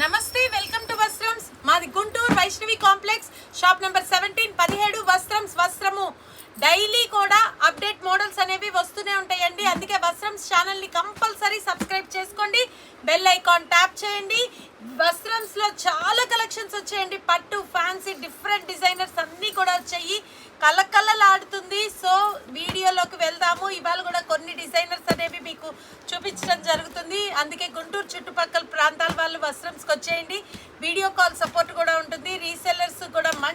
నమస్తే welcome to Vastrams. మాది Guntur Vaishnavi complex. Shop number seventeen పదిహేడు వస్త్రమ్స్ వస్త్రము. డైలీ కూడా అప్డేట్ మోడల్స్ అనేవి వస్తూనే ఉంటాయండి. అందుకే వస్త్రమ్స్ ఛానల్ని కంపల్సరీ సబ్స్క్రైబ్ చేసుకోండి. బెల్ ఐకాన్ ట్యాప్ చేయండి. వస్త్రమ్స్లో చాలా కలెక్షన్స్ వచ్చేయండి. పట్టు ఫ్యాన్సీ డిఫరెంట్ డిజైనర్స్ అన్నీ కూడా వచ్చాయి. కలకలలాడుతుంది సో వీడియోలోకి వెళ్దాము. ఇవాళ కూడా కొన్ని డిజైనర్స్ అనేవి మీకు చూపించడం జరుగుతుంది. అందుకే గుంటూరు చుట్టుపక్కల ప్రాంతాల వాళ్ళు వస్త్రంస్కి వచ్చేయండి. వీడియో కాల్ సపోర్ట్ కూడా ఉంటుంది. రీసెంట్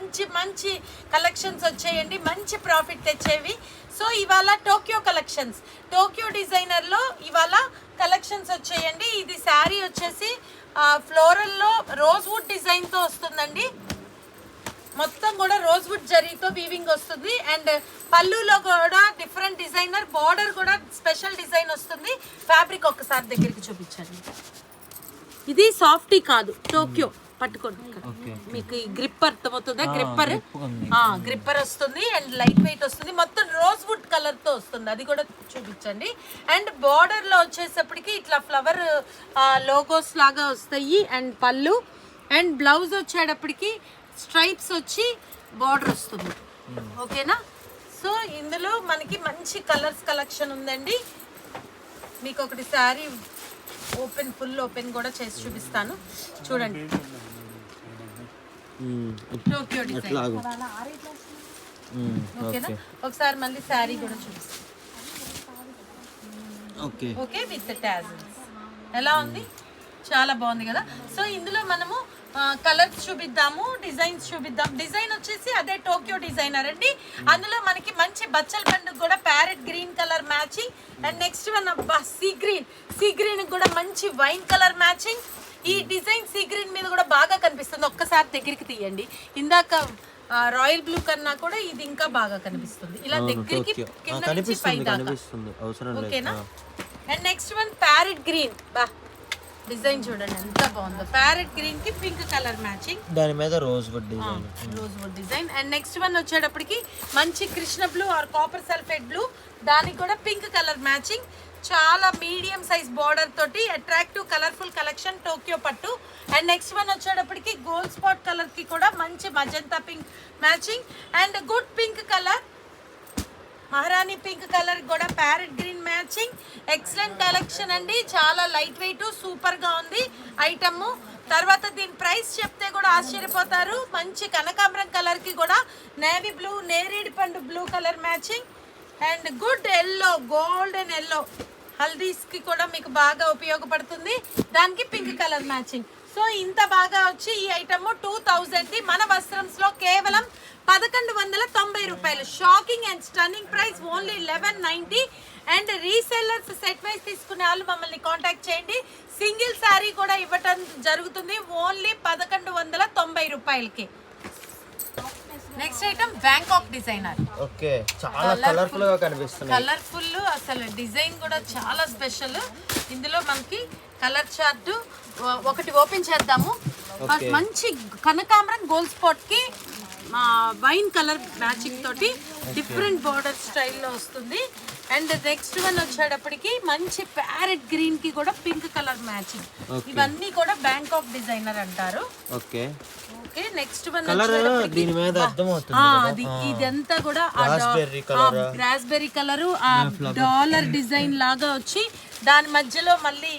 మంచి మంచి కలెక్షన్స్ వచ్చేయండి. మంచి ప్రాఫిట్ తెచ్చేవి. సో ఇవాళ టోక్యో కలెక్షన్స్ టోక్యో డిజైనర్లో ఇవాళ కలెక్షన్స్ వచ్చేయండి. ఇది శారీ వచ్చేసి ఫ్లోరల్లో రోజ్ వుడ్ డిజైన్తో వస్తుందండి. మొత్తం కూడా రోజ్ వుడ్ జరీతో వీవింగ్ వస్తుంది. అండ్ పళ్ళులో కూడా డిఫరెంట్ డిజైనర్ బార్డర్ కూడా స్పెషల్ డిజైన్ వస్తుంది. ఫ్యాబ్రిక్ ఒక్కసారి దగ్గరికి చూపించండి. ఇది సాఫ్టీ కాదు టోక్యో పట్టుకోండి. మీకు ఈ గ్రిప్ అర్థమవుతుందా? గ్రిప్పర్ గ్రిప్పర్ వస్తుంది అండ్ లైట్ వెయిట్ వస్తుంది. మొత్తం రోజ్ వుడ్ కలర్తో వస్తుంది. అది కూడా చూపించండి. అండ్ బార్డర్లో వచ్చేసప్పటికి ఇట్లా ఫ్లవర్ లోగోస్ లాగా వస్తాయి. అండ్ పళ్ళు. అండ్ బ్లౌజ్ వచ్చేటప్పటికి స్ట్రైప్స్ వచ్చి బార్డర్ వస్తుంది. ఓకేనా? సో ఇందులో మనకి మంచి కలర్స్ కలెక్షన్ ఉందండి. మీకు ఒకటి శారీ ఓపెన్ ఫుల్ ఓపెన్ కూడా చేసి చూపిస్తాను. చూడండి. Tokyo design. లాగు ఓకేనా? ఒకసారి మళ్ళీ శారీ కూడా చూపిస్తాను. ఓకే. ఓకే విత్ ఎలా ఉంది? చాలా బాగుంది కదా. సో ఇందులో మనము కలర్స్ చూపిద్దాము డిజైన్స్ చూపిద్దాం. డిజైన్ వచ్చేసి అదే టోక్యో డిజైనర్ అండి. అందులో మనకి మంచి బచ్చల బండు కూడా parrot green colour matching. And next one అబ్బా సీ గ్రీన్. సీ గ్రీన్ కూడా మంచి వైన్ కలర్ మ్యాచింగ్. ఈ డిజైన్ సీ గ్రీన్ మీద కూడా బాగా కనిపిస్తుంది. ఒక్కసారి దగ్గరికి తీయండి. ఇందాక రాయల్ బ్లూ కన్నా కూడా ఇది ఇంకా బాగా కనిపిస్తుంది. ఇలా దగ్గరికి కింద నుంచి పై దాకా ఓకేనా. And next one parrot green. బా డిజైన్ చూడండి ఎంత బాగుందో. ప్యారెట్ గ్రీన్కి పింక్ కలర్ మ్యాచింగ్. దాని మీద rose wood design. Rose wood design. And next one వచ్చేటప్పటికి మంచి Krishna blue or copper sulphate blue. దానికి కూడా పింక్ కలర్ మ్యాచింగ్. చాలా మీడియం సైజ్ బార్డర్ తోటి అట్రాక్టివ్ కలర్ఫుల్ కలెక్షన్ టోక్యో పట్టు. అండ్ నెక్స్ట్ వన్ వచ్చేటప్పటికి గోల్డ్ స్పాట్ కలర్కి కూడా మంచి magenta pink matching. And good pink colour మహారాణి పింక్ కలర్ కూడా parrot green matching. Excellent collection అండి. చాలా లైట్ వెయిట్ సూపర్గా ఉంది ఐటమ్ తర్వాత దీని ప్రైస్ చెప్తే కూడా ఆశ్చర్యపోతారు. మంచి కనకాంబరం కలర్కి కూడా నేవీ బ్లూ నేరేడి పండు blue colour matching and good yellow golden yellow హల్దీస్కి కూడా మీకు బాగా ఉపయోగపడుతుంది. దానికి పింక్ కలర్ మ్యాచింగ్ సో ఇంత బాగా వచ్చి ఈ ఐటమ్ టూ థౌజండ్ది మన వస్త్రంస్లో కేవలం పదకొండు వందల తొంభై రూపాయలు. Shocking and stunning price only eleven ninety and resellers set wise తీసుకునే వాళ్ళు మమ్మల్ని కాంటాక్ట్ చేయండి. సింగిల్ శారీ కూడా ఇవ్వటం జరుగుతుంది. ఓన్లీ పదకొండు వందల తొంభై రూపాయలకి. Next item Bangkok designer okay చాలా కలర్ఫుల్గా కనిపిస్తున్నాయి. కలర్ఫుల్ అసలు డిజైన్ కూడా చాలా స్పెషల్ ఇందులో మనకి కలర్ చార్ట్ ఒకటి ఓపెన్ చేద్దాము. మంచి కనకాంబరం గోల్డ్ స్పాట్కి వైన్ కలర్ మ్యాచింగ్ తోటి డిఫరెంట్ బార్డర్ స్టైల్లో వస్తుంది. అండ్ నెక్స్ట్ వన్ వచ్చేటప్పటికి మంచి ప్యారెట్ గ్రీన్కి కూడా పింక్ కలర్ మ్యాచింగ్ ఇవన్నీ కూడా బ్యాంకాక్ డిజైనర్ అంటారు. ఓకే ఓకే నెక్స్ట్ వన్ దీని మీద ఆ, అది ఇదంతా కూడా. రాస్బెర్రీ కలర్ ఆ డాలర్ డిజైన్ లాగా వచ్చి దాని మధ్యలో మళ్ళీ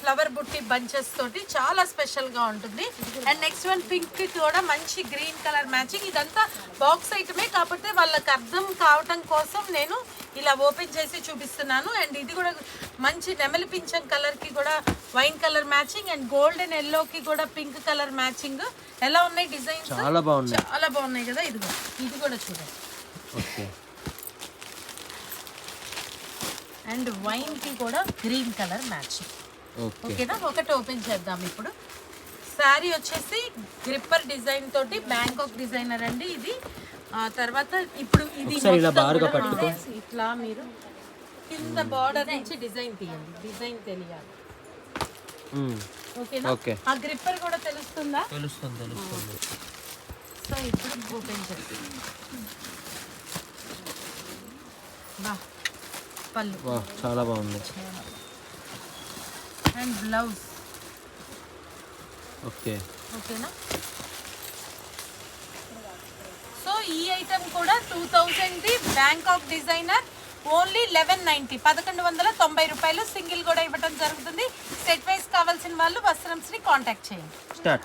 ఫ్లవర్ బుట్టి బంచెస్ తోటి చాలా స్పెషల్గా ఉంటుంది. అండ్ నెక్స్ట్ వన్ పింక్ కూడా మంచి గ్రీన్ కలర్ మ్యాచింగ్ ఇదంతా బాక్స్ ఐటమే కాకపోతే వాళ్ళకి అర్థం కావటం కోసం నేను ఇలా ఓపెన్ చేసి చూపిస్తున్నాను. అండ్ ఇది కూడా మంచి నెమలి పింఛం కలర్కి కూడా wine colour matching and golden yellow కి కూడా పింక్ కలర్ మ్యాచింగ్ ఎలా ఉన్నాయి డిజైన్స్ చాలా బాగున్నాయి. చాలా బాగున్నాయి కదా ఇదిగో. ఇది కూడా చూడండి ఓకే అండ్ వైన్కి కూడా గ్రీన్ కలర్ మ్యాచింగ్. ఓకే. ఓకేనా? ఒకటి ఓపెన్ చేద్దాం ఇప్పుడు. శారీ వచ్చేసి గ్రిప్పర్ డిజైన్ తోటి బ్యాంకాక్ డిజైనర్ అండి ఇది. ఆ తర్వాత ఇప్పుడు ఇది ఇట్లా మీరు కింద బార్డర్ నుంచి డిజైన్ తీయండి. డిజైన్ తెలియాలి. ఓకేనా? ఓకే. ఆ గ్రిప్పర్ కూడా తెలుస్తుందా? తెలుస్తుంది తెలుస్తుంది. సో ఇప్పుడు ఓపెన్ చేద్దాం. బా పళ్ళు. చాలా బాగుంది. And blouse okay. ఓకేనా? సో ఈ ఐటమ్ కూడా two థౌజండ్ది Bangkok designer only eleven ninety పదకొండు వందల తొంభై రూపాయలు సింగిల్ కూడా ఇవ్వడం జరుగుతుంది. సెట్ వైస్ కావాల్సిన వాళ్ళు వస్త్రంస్ని కాంటాక్ట్ చేయండి. స్టార్ట్.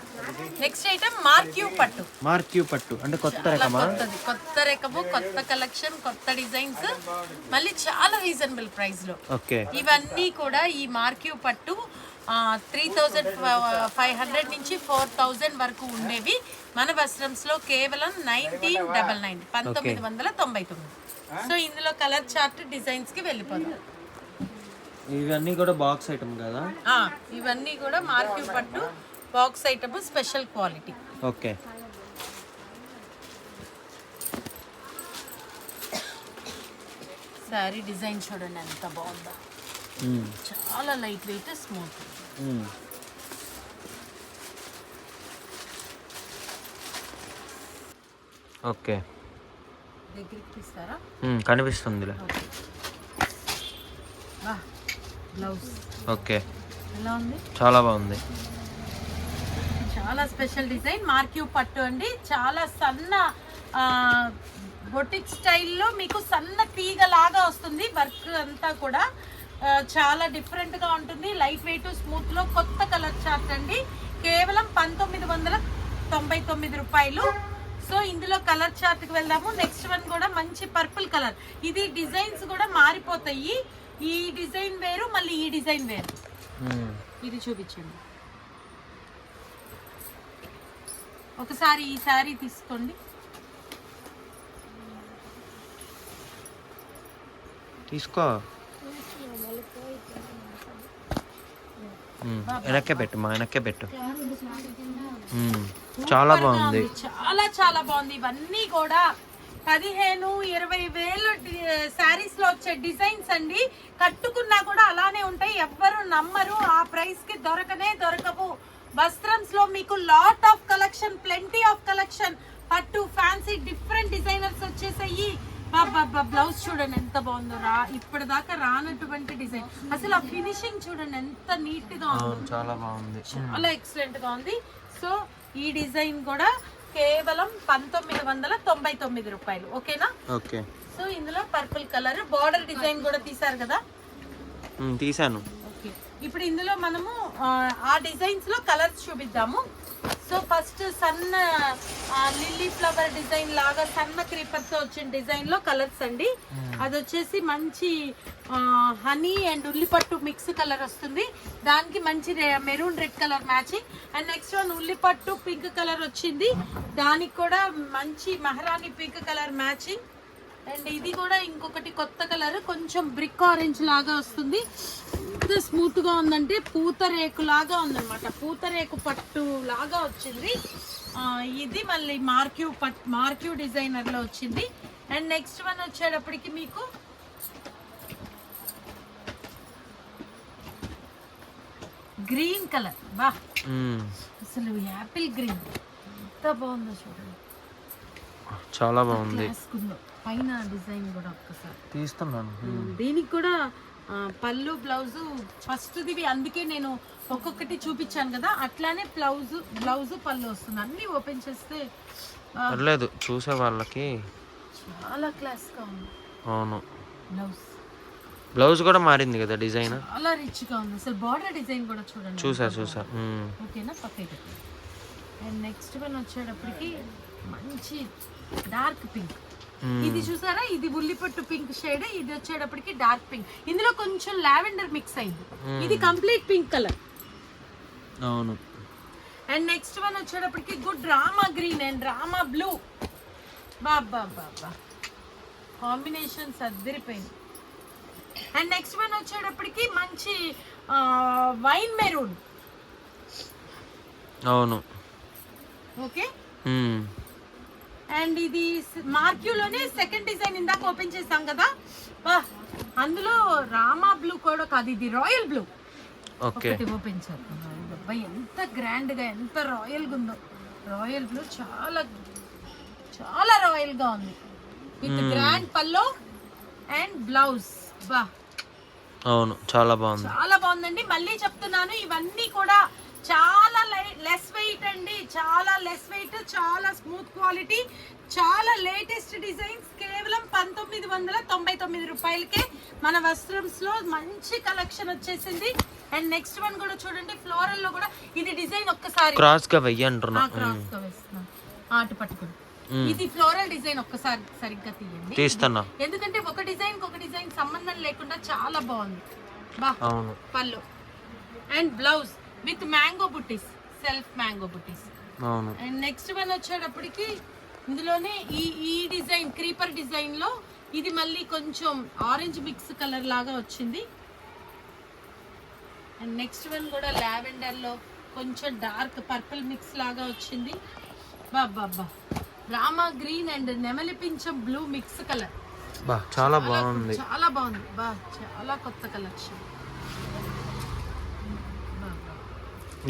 నెక్స్ట్ ఐటమ్ మార్క్యూ పట్టు. మార్క్యూ పట్టు. అంటే కొత్త రకమా? కొత్తది. కొత్త రకము కొత్త కలెక్షన్ కొత్త డిజైన్స్. మళ్ళీ చాలా రీజనబుల్ ప్రైస్లో. ఓకే. ఇవన్నీ కూడా ఈ మార్క్యూ పట్టు త్రీ థౌజండ్ ఫైవ్ హండ్రెడ్ నుంచి ఫోర్ థౌజండ్ వరకు ఉండేవి మన వస్త్రంస్లో కేవలం నైన్టీన్ డబల్ నైన్ పంతొమ్మిది వందల తొంభై తొమ్మిది. సో ఇందులో కలర్ చార్ట్ డిజైన్స్కి వెళ్ళిపోతాం ఇవన్నీ కూడా బాక్స్ ఐటమ్ కదా? ఆ, ఇవన్నీ కూడా మార్క్యూ పట్టు box item special quality okay sari design చూడండి ఎంత బాగుందో. చాలా లైట్ వెయిట్ స్మూత్. ఓకే దగ్గరికి తీస్తారా? బ్లౌజ్ ఓకే ఎలా ఉంది? చాలా బాగుంది. చాలా స్పెషల్ డిజైన్ మార్క్యూ పట్టు అండి. చాలా సన్న బొటిక్ స్టైల్లో మీకు సన్న తీగ లాగా వస్తుంది. వర్క్ అంతా కూడా చాలా different గా ఉంటుంది. లైట్ వెయిట్ స్మూత్లో కొత్త కలర్ చార్ట్ అండి. కేవలం పంతొమ్మిది వందల తొంభై తొమ్మిది రూపాయలు. సో ఇందులో కలర్ చార్ట్కి వెళ్దాము. నెక్స్ట్ వన్ కూడా మంచి పర్పుల్ కలర్ ఇది డిజైన్స్ కూడా మారిపోతాయి. ఈ డిజైన్ వేరు మళ్ళీ ఈ డిజైన్ వేరు. మ్మ్. ఇది చూపించండి. ఒకసారి ఈ శారీ తీసుకోండి. తీసుకో. వెనక్కే పెట్టు మా వెనక్కే పెట్టు. చాలా బాగుంది. చాలా చాలా బాగుంది. ఇవన్నీ కూడా పదిహేను ఇరవై వేలు శారీస్లో వచ్చే డిజైన్స్ అండి. కట్టుకున్నా కూడా అలానే ఉంటాయి. ఎవ్వరు నమ్మరు. ఆ ప్రైస్కి దొరకనే దొరకవు. వస్త్రంస్లో మీకు lot of collection plenty of collection పట్టు ఫ్యాన్సీ డిఫరెంట్ డిజైనర్స్ వచ్చేసాయి. బ్లౌజ్ చూడండి ఎంత బాగుందో. రా ఇప్పటిదాకా రానటువంటి డిజైన్. అసలు ఆ ఫినిషింగ్ చూడండి ఎంత నీట్గా ఉందో. చాలా బాగుంది. చాలా ఎక్సలెంట్గా ఉంది. సో ఈ డిజైన్ కూడా కేవలం పంతొమ్మిది వందల తొంభై తొమ్మిది రూపాయలు. ఓకేనా? ఓకే. సో ఇందులో పర్పుల్ కలర్ బార్డర్ డిజైన్ కూడా తీసారు కదా? తీసాను ఓకే. ఇప్పుడు ఇందులో మనము ఆ డిజైన్స్లో కలర్స్ చూపిద్దాము. సో ఫస్ట్ సన్న లిల్లీ ఫ్లవర్ డిజైన్ లాగా సన్న క్రీపర్తో వచ్చిన డిజైన్లో కలర్స్ అండి. అది వచ్చేసి మంచి హనీ అండ్ ఉల్లిపట్టు మిక్స్ కలర్ వస్తుంది. దానికి మంచి maroon red colour matching and next one ఉల్లిపట్టు pink colour వచ్చింది. దానికి కూడా మంచి మహారాణి పింక్ కలర్ మ్యాచింగ్ అండ్ ఇది కూడా ఇంకొకటి కొత్త కలర్ కొంచెం బ్రిక్ ఆరెంజ్ లాగా వస్తుంది. ఎంత స్మూత్గా ఉందంటే పూతరేకు లాగా ఉందన్నమాట. పూతరేకు పట్టు లాగా వచ్చింది. ఇది మళ్ళీ మార్క్యూ పట్ మార్క్యూ డిజైనర్లో వచ్చింది. అండ్ నెక్స్ట్ వన్ వచ్చేటప్పటికి మీకు గ్రీన్ కలర్. బా. అసలు యాపిల్ గ్రీన్. ఎంత బాగుందో చూడండి. చాలా బాగుంది. పైన డిజైన్ కూడా ఒక్కసారి. తీస్తున్నాను. దీనికి కూడా పళ్ళు బ్లౌజు ఫస్ట్ దివి అందుకే నేను ఒక్కొక్కటి చూపించాను కదా అట్లానే బ్లౌజ్ బ్లౌజ్ పళ్ళు వస్తుంది. అన్ని ఓపెన్ చేస్తే పర్లేదు చూసే వాళ్ళకి. చాలా క్లాస్గా ఉంది. అవును. బ్లౌజ్. బ్లౌజ్ కూడా మారింది కదా డిజైన్? చాలా రిచ్గా ఉంది. అసలు బార్డర్ డిజైన్ కూడా చూడండి. చూసా చూసా. ఓకేనా? పక్కకి అండ్ నెక్స్ట్ వన్ వచ్చేటప్పటికి మంచి డార్క్ పింక్. ఇది చూసారా? ఇది ఉల్లిపట్టు పింక్ షేడ్ ఇది వచ్చేటప్పటికి డార్క్ పింక్. ఇందులో కొంచెం లావెండర్ మిక్స్ అయింది. ఇది కంప్లీట్ పింక్ కలర్. అవును. అండ్ నెక్స్ట్ వన్ వచ్చేటప్పటికి good Rama green and Rama blue. బాబా బాబా కాంబినేషన్స్ అద్దరిపోయింది అండ్ నెక్స్ట్ వన్ వచ్చేటప్పటికి మంచి వైన్ మెరూన్. అవును. ఓకే. అండ్ ఇది మార్క్యూలోనే సెకండ్ డిజైన్ ఇందాక ఓపెన్ చేసాం కదా. అందులో రామా బ్లూ కూడా కాదు ఇది రాయల్ బ్లూ ఓకే ఓపెన్ చేద్దాం. అబ్బాయి ఎంత గ్రాండ్గా ఎంత రాయల్గా ఉందో. రాయల్ బ్లూ చాలా చాలా రాయల్గా ఉంది. విత్ గ్రాండ్ పల్లో అండ్ బ్లౌజ్ బా అవును చాలా బాగుంది. చాలా బాగుందండి. మళ్ళీ చెప్తున్నాను ఇవన్నీ కూడా చాలా లెస్ చాలా లెస్ వెయిట్ చాలా స్మూత్ క్వాలిటీ చాలా లేటెస్ట్ డిజైన్స్ కేవలం పంతొమ్మిది వందల తొంభై తొమ్మిది రూపాయలకే మన వస్త్రంస్లో మంచి కలెక్షన్ వచ్చేసింది. అండ్ నెక్స్ట్ వన్ కూడా చూడండి ఫ్లోరల్లో కూడా ఇది డిజైన్ ఒక్కసారి. క్రాస్గా వెయ్యి అంటున్నా ఆ, cross గా వేస్తున్నాను. ఆట పట్టుకుని ఇది ఫ్లోరల్ డిజైన్ ఒక్కసారి సరిగ్గా తీయండి. తీస్తున్నా. ఎందుకంటే ఒక డిజైన్ ఒక డిజైన్ సంబంధం లేకుండా చాలా బాగుంది. బా అవును. పళ్ళు. అండ్ బ్లౌజ్ విత్ మ్యాంగో బుట్టీస్ సెల్ఫ్ మ్యాంగో బుట్టీస్ అండ్ నెక్స్ట్ వన్ వచ్చేటప్పటికి ఇందులోనే ఈ ఈ డిజైన్ క్రీపర్ డిజైన్లో ఇది మళ్ళీ కొంచెం ఆరెంజ్ మిక్స్ కలర్ లాగా వచ్చింది. అండ్ నెక్స్ట్ వన్ కూడా లావెండర్లో కొంచెం డార్క్ పర్పుల్ మిక్స్ లాగా వచ్చింది. బాబా రామా గ్రీన్ అండ్ నెమలి పింఛం బ్లూ మిక్స్ కలర్. చాలా బాగుంది. చాలా బాగుంది. బా చాలా కొత్త కలెక్షన్.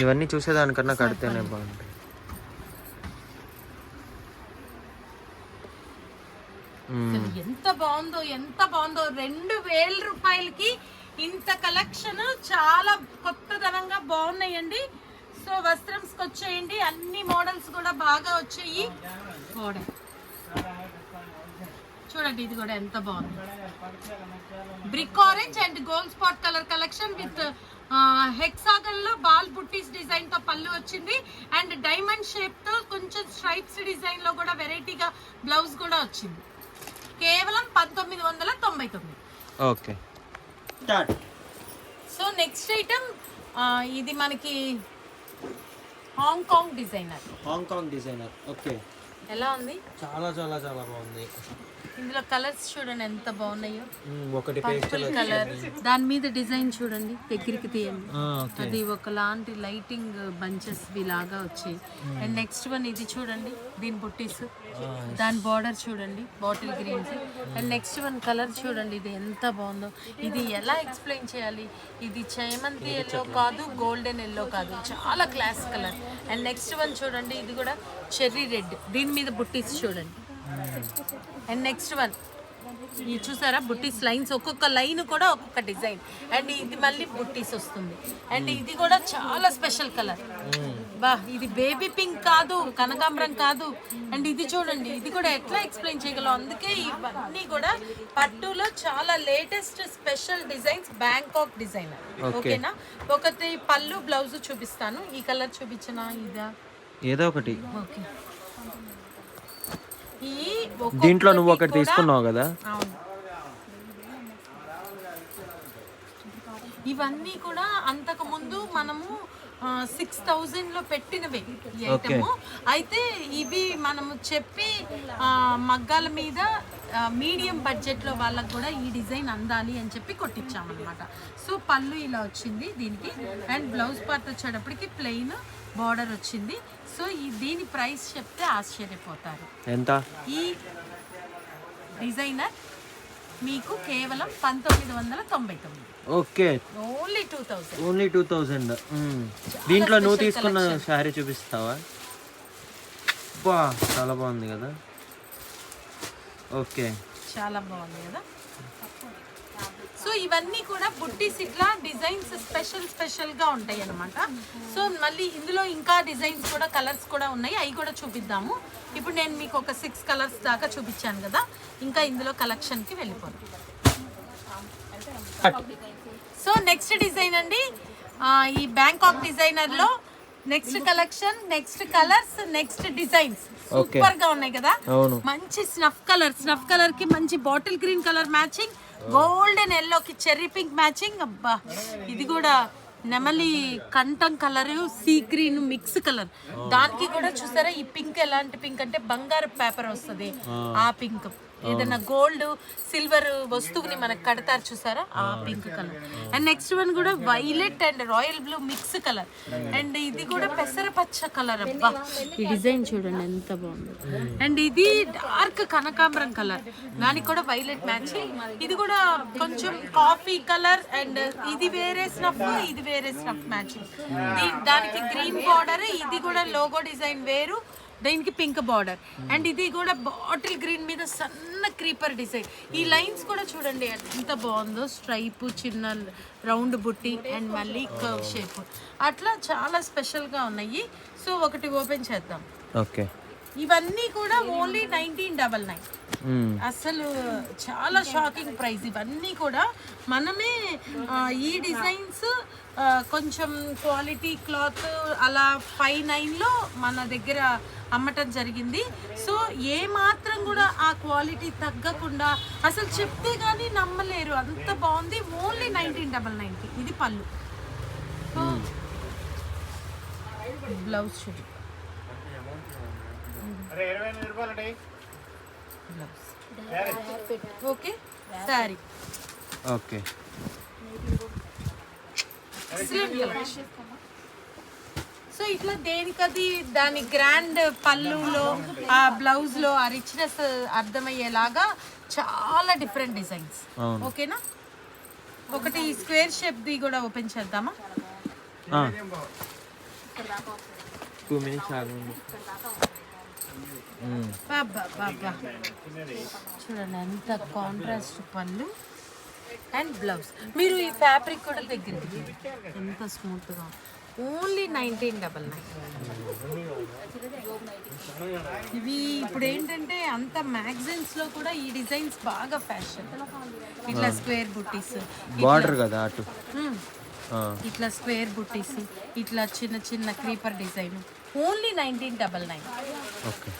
ఇవన్నీ చూసేదానికన్నా కడితేనే బాగుంటాయి. ఎంత బాగుందో ఎంత బాగుందో. రెండు వేల రూపాయలకి ఇంత కలెక్షన్ చాలా కొత్తదనంగా బాగున్నాయండి. సో వస్త్రంస్కి వచ్చేయండి. అన్ని మోడల్స్ కూడా బాగా వచ్చాయి. చూడండి ఇది కూడా ఎంత బాగుంది. Brick orange and gold spot colour collection with హెక్సాగన్లో ball బుట్టీస్ డిజైన్తో పళ్ళు వచ్చింది. అండ్ డైమండ్ షేప్తో కొంచెం స్ట్రైప్స్ డిజైన్లో కూడా వెరైటీగా బ్లౌజ్ కూడా వచ్చింది. కేవలం పంతొమ్మిది వందల తొంభై తొమ్మిది. ఓకే. సో నెక్స్ట్ ఐటమ్ ఇది మనకి Hong Kong designer. Hong Kong designer. Okay. ఎలా ఉంది? చాలా చాలా చాలా బాగుంది. ఇందులో కలర్స్ చూడండి ఎంత బాగున్నాయో. ఒకటి పర్పుల్ కలర్ దాని మీద డిజైన్ చూడండి దగ్గరికి తీయండి. అది ఒకలాంటి లైటింగ్ బంచెస్ లాగా వచ్చాయి. అండ్ నెక్స్ట్ వన్ ఇది చూడండి దీని బుట్టీస్. దాని బార్డర్ చూడండి bottle greens and next one colour చూడండి ఇది ఎంత బాగుందో. ఇది ఎలా ఎక్స్ప్లెయిన్ చేయాలి? ఇది చేమంతి ఎల్లో కాదు గోల్డెన్ ఎల్లో కాదు. చాలా class colour and next one చూడండి ఇది కూడా చెర్రీ రెడ్ దీని మీద బుట్టీస్ చూడండి. అండ్ నెక్స్ట్ వన్ ఇది చూసారా? బుట్టీస్ లైన్స్. ఒక్కొక్క లైన్ కూడా ఒక్కొక్క డిజైన్. అండ్ ఇది మళ్ళీ బుట్టీస్ వస్తుంది. అండ్ ఇది కూడా చాలా స్పెషల్ కలర్. బా ఇది బేబీ పింక్ కాదు కనకాంబరం కాదు. అండ్ ఇది చూడండి ఇది కూడా ఎట్లా ఎక్స్ప్లెయిన్ చేయగలం? అందుకే ఇవన్నీ కూడా పట్టులో చాలా latest special designs Bangkok designer. ఓకేనా? ఒకటి పళ్ళు బ్లౌజ్ చూపిస్తాను. ఈ కలర్ చూపించిన ఇదా? ఏదో ఒకటి. ఓకే. దీంట్లో నువ్వు ఒకటి తీసుకున్నావు కదా? అవును. ఇవన్నీ కూడా అంతకు ముందు మనము సిక్స్ థౌజండ్లో పెట్టినవే ఐటమ్. అయితే ఇవి మనము చెప్పి మగ్గాల మీద మీడియం బడ్జెట్లో వాళ్ళకు కూడా ఈ డిజైన్ అందాలి అని చెప్పి కొట్టించామన్నమాట. సో పళ్ళు ఇలా వచ్చింది దీనికి. అండ్ బ్లౌజ్ పార్ట్ వచ్చేటప్పటికి ప్లెయిన్ బార్డర్ వచ్చింది. సో ఈ దీని ప్రైస్ చెప్తే ఆశ్చర్యపోతారు. ఎంత? ఈ డిజైనర్ మీకు కేవలం పంతొమ్మిది వందల తొంభై తొమ్మిది. Okay. Only two thousand. Only two thousand దీంట్లో నువ్వు తీసుకున్న శారీ చూపిస్తావా? బా చాలా బాగుంది కదా. ఓకే. చాలా బాగుంది కదా. ఇవన్నీ కూడా బుట్టీస్ ఇట్లా డిజైన్స్ స్పెషల్ స్పెషల్గా ఉంటాయి అన్నమాట సో మళ్ళీ ఇందులో ఇంకా డిజైన్స్ కూడా కలర్స్ కూడా ఉన్నాయి. అవి కూడా చూపిద్దాము. ఇప్పుడు నేను మీకు ఒక సిక్స్ కలర్స్ దాకా చూపించాను కదా. ఇంకా ఇందులో కలెక్షన్కి వెళ్ళిపోతాం సో నెక్స్ట్ డిజైన్ అండి. ఈ Bangkok డిజైనర్లో next collection next colours next designs. సూపర్గా ఉన్నాయి కదా. మంచి స్నఫ్ కలర్ స్నఫ్ కలర్కి మంచి bottle green colour matching golden ఎల్లోకి చెర్రీ పింక్ మ్యాచింగ్ అబ్బా. ఇది కూడా నెమలి కంఠం colour sea green mix colour దానికి కూడా చూసారా ఈ పింక్ ఎలాంటి పింక్ అంటే బంగారు పేపర్ వస్తుంది. ఆ పింక్ ఏదైనా గోల్డ్ సిల్వర్ వస్తువుని మనకు కడతారు చూసారా? ఆ pink colour. And next one కూడా violet and royal blue mix colour. And ఇది కూడా పెసర పచ్చ కలర్ అబ్బా. ఈ డిజైన్ చూడండి ఎంత బాగుంది. అండ్ ఇది డార్క్ కనకాంబరం కలర్. దానికి కూడా వైలెట్ మ్యాచింగ్ ఇది కూడా కొంచెం కాఫీ కలర్ అండ్ ఇది వేరే స్నఫ్ ఇది వేరే స్నఫ్ మ్యాచింగ్ దానికి గ్రీన్ బార్డర్ ఇది కూడా లోగో డిజైన్ వేరు. దీనికి పింక్ బార్డర్. అండ్ ఇది కూడా బాటిల్ గ్రీన్ మీద సన్న క్రీపర్ డిజైన్. ఈ లైన్స్ కూడా చూడండి ఎంత బాగుందో. స్ట్రైప్ చిన్న రౌండ్ బుట్టి అండ్ మళ్ళీ కర్వ్ షేప్. అట్లా చాలా స్పెషల్గా ఉన్నాయి. సో ఒకటి ఓపెన్ చేద్దాం. ఓకే. ఇవన్నీ కూడా ఓన్లీ నైన్టీన్ డబల్ నైన్. అసలు చాలా షాకింగ్ ప్రైస్ ఇవన్నీ కూడా మనమే ఈ డిజైన్స్ కొంచెం క్వాలిటీ క్లాత్ అలా ఫైవ్ నైన్లో మన దగ్గర అమ్మటం జరిగింది. సో ఏ మాత్రం కూడా ఆ క్వాలిటీ తగ్గకుండా అసలు చెప్తే కానీ నమ్మలేరు. అంత బాగుంది. ఓన్లీ నైన్టీన్ డబల్ నైన్కి. ఇది పళ్ళు. సో బ్లౌజ్ చూడు blouse. Okay? Sorry okay. So ఇట్లా దేనికది దాని గ్రాండ్ పళ్ళులో ఆ బ్లౌజ్లో ఆ రిచ్నెస్ అర్థమయ్యేలాగా చాలా డిఫరెంట్ డిజైన్స్. ఓకేనా? ఒకటి స్క్వేర్ షేప్ ది కూడా ఓపెన్ చేద్దామా? టూ మినిట్స్ చూడండి ఎంత కాంట్రాస్ట్ పళ్ళు అండ్ బ్లౌజ్ మీరు ఈ ఫ్యాబ్రిక్ కూడా దగ్గరికి ఎంత స్మూత్గా ఓన్లీ నైన్టీన్ డబల్ నైన్. ఇవి ఇప్పుడు ఏంటంటే అంత మ్యాగజైన్స్లో కూడా ఈ డిజైన్స్ బాగా ఫ్యాషన్. ఇట్లా స్క్వేర్ బుట్టీస్ బార్డర్ కదా అటు. ఇట్లా స్క్వేర్ బుట్టీస్ ఇట్లా చిన్న చిన్న creeper design. Only nineteen double nine. Okay.